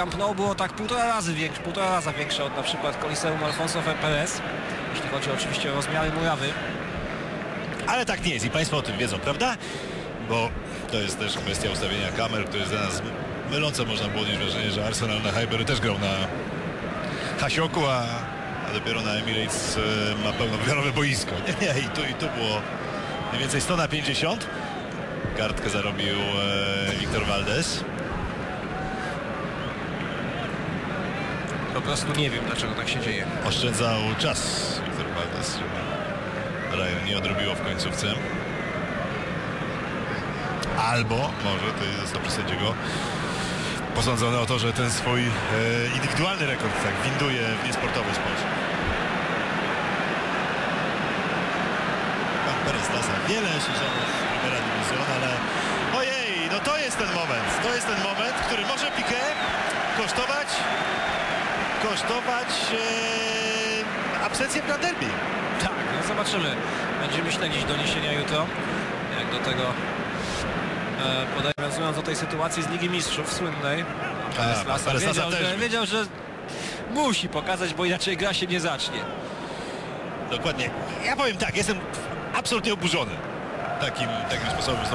Camp Nou było tak półtora razy większe, półtora raza większe od na przykład Coliseum Alfonso Perez, jeśli chodzi oczywiście o rozmiary murawy. Ale tak nie jest i Państwo o tym wiedzą, prawda? Bo to jest też kwestia ustawienia kamer, które jest dla nas mylące. Można było odnieść wrażenie, że Arsenal na Highbury też grał na Hasioku, a, a dopiero na Emirates e, ma pełnowymiarowe boisko. Nie, nie, i tu, i tu było mniej więcej 100 na 50. Kartkę zarobił e, Wiktor Valdez. Po prostu nie wiem dlaczego tak się dzieje. Oszczędzał czas Wiktor Valdez, żeby Rajo nie odrobiło w końcówce. Albo może to został przez sędziego posądzony o to, że ten swój e, indywidualny rekord tak winduje w niesportowy sposób. Pan Perez Lasa wiele sezonów Primera Division, ale ojej, no to jest ten moment, to jest ten moment, który może Piqué kosztować kosztować e, absencję w derby. Tak, no zobaczymy. Będziemy śledzić doniesienia jutro. Jak do tego e, podaj- nawiązując do tej sytuacji z Ligi Mistrzów słynnej. Lasa Lasa wiedział, że, wie. wiedział, że musi pokazać, bo inaczej gra się nie zacznie. Dokładnie. Ja powiem tak, jestem absolutnie oburzony takim, takim sposobem